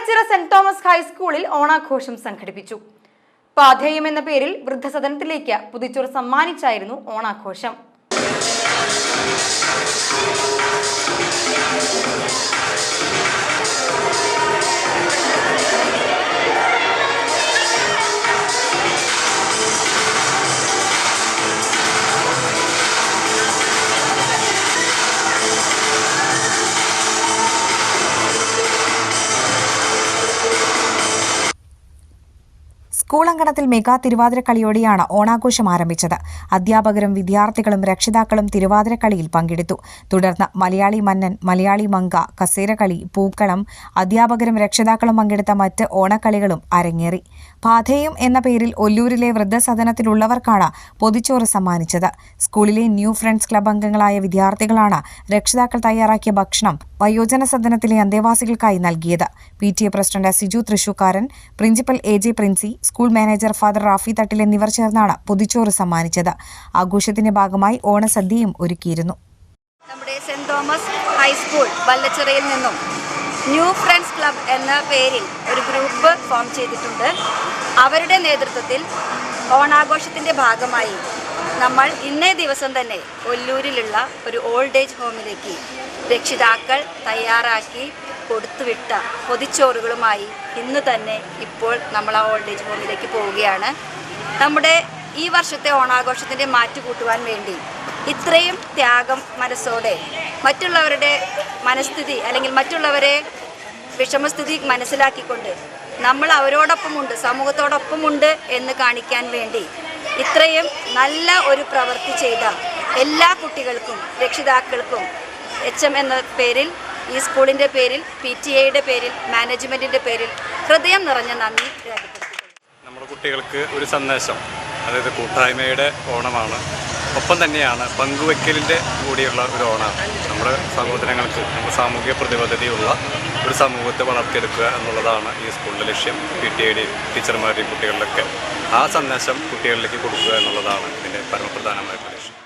Vallachira saint Thomas ഹൈസ്കൂളിൽ ഓണാഘോഷം സംഘടിപ്പിച്ചു. പാധേയം എന്ന പേരിൽ വൃദ്ധസദനത്തിലേക്ക് പുതിച്ചൂർ സമ്മാനിച്ചായിരുന്നു ഓണാഘോഷം. സ്കൂൾ അങ്കണത്തിൽ മെഗാ തിരുവാതിരക്കളിയോടെയാണ് ഓണാഘോഷം ആരംഭിച്ചത്. അധ്യാപകരും വിദ്യാർത്ഥികളും രക്ഷിതാക്കളും തിരുവാതിരക്കളിയിൽ പങ്കെടുത്തു. തുടർന്ന് മലയാളി മന്നൻ മലയാളി മങ്ക കസേരകളി പൂക്കളം അധ്യാപകരും രക്ഷിതാക്കളും പങ്കെടുത്ത മറ്റ് ഓണക്കളികളും അരങ്ങേറി. പാഥേയം എന്ന പേരിൽ ഒല്ലൂരിലെ വൃദ്ധസദനത്തിലുള്ളവർക്കാണ് പൊതിച്ചോറ് സമ്മാനിച്ചത്. സ്കൂളിലെ ന്യൂ ഫ്രണ്ട്സ് ക്ലബ് അംഗങ്ങളായ വിദ്യാർത്ഥികളാണ് രക്ഷിതാക്കൾ തയ്യാറാക്കിയ ഭക്ഷണം വയോജന സദനത്തിലെ അന്തേവാസികൾക്കായി നൽകിയത്. P T A president Siju തൃശൂക്കാരൻ principal A J Princy school manager father Raphy Thattil എന്നിവർ ചേർന്നാണ് പൊതിച്ചോറ് സമ്മാനിച്ചത്. ആഘോഷത്തിന്റെ ഭാഗമായി ഓണസദ്യയും ഒരുക്കിയിരുന്നു. നമ്മുടെ സെന്റ് തോമസ് ഹൈസ്കൂൾ വല്ലച്ചിറയിൽ നിന്നും ന്യൂ ഫ്രണ്ട്സ് ക്ലബ് എന്ന പേരിൽ ഒരു ഗ്രൂപ്പ് ഫോം ചെയ്തിട്ടുണ്ട്. അവരുടെ നേതൃത്വത്തിൽ ഓണാഘോഷത്തിന്റെ ഭാഗമായി നമ്മൾ ഇന്നേ ദിവസം തന്നെ ഒല്ലൂരിലുള്ള ഒരു ഓൾഡ് ഏജ് ഹോമിലേക്ക് രക്ഷിതാക്കൾ തയ്യാറാക്കി കൊടുത്തുവിട്ട പൊതിച്ചോറുകളുമായി ഇന്ന് തന്നെ ഇപ്പോൾ നമ്മൾ ആ ഓൾഡ് ഏജ് ഹോമിലേക്ക് പോവുകയാണ്. നമ്മുടെ ഈ വർഷത്തെ ഓണാഘോഷത്തിന്റെ മാറ്റു കൂട്ടുവാൻ വേണ്ടി ഇത്രയും ത്യാഗം മനസ്സോടെ മറ്റുള്ളവരുടെ മനസ്ഥിതി അല്ലെങ്കിൽ മറ്റുള്ളവരെ വിഷമസ്ഥിതി മനസ്സിലാക്കിക്കൊണ്ട് നമ്മൾ അവരോടൊപ്പമുണ്ട് സമൂഹത്തോടൊപ്പമുണ്ട് എന്ന് കാണിക്കാൻ വേണ്ടി ഇത്രയും നല്ല ഒരു പ്രവൃത്തി ചെയ്ത എല്ലാ കുട്ടികൾക്കും രക്ഷിതാക്കൾക്കും എച്ച് എം എന്ന പേരിൽ ഈ സ്കൂളിന്റെ പേരിൽ പി ടി എയുടെ പേരിൽ മാനേജ്മെന്റിന്റെ പേരിൽ ഹൃദയം നിറഞ്ഞ നന്ദി രേഖപ്പെടുത്തിക്കുന്നു നമ്മുടെ കുട്ടികൾക്ക് ഒരു സന്ദേശം അതായത് കൂട്ടായ്മയുടെ ഓണമാണ്. ഒപ്പം തന്നെയാണ് പങ്കുവെക്കലിന്റെ കൂടിയുള്ള ഒരു ഓണമാണ് നമ്മുടെ സഹോദരങ്ങൾക്ക് നമ്മുടെ സാമൂഹിക പ്രതിബദ്ധതയുള്ള ഒരു സമൂഹത്തെ വളർത്തിയെടുക്കുക എന്നുള്ളതാണ് ഈ സ്കൂളിന്റെ ലക്ഷ്യം. പി ടി ഐയുടെയും ടീച്ചർമാരുടെയും കുട്ടികളിലൊക്കെ ആ സന്ദേശം കുട്ടികളിലേക്ക് കൊടുക്കുക എന്നുള്ളതാണ് ഇതിന്റെ പരമപ്രധാനമായിട്ടുള്ള ലക്ഷ്യം.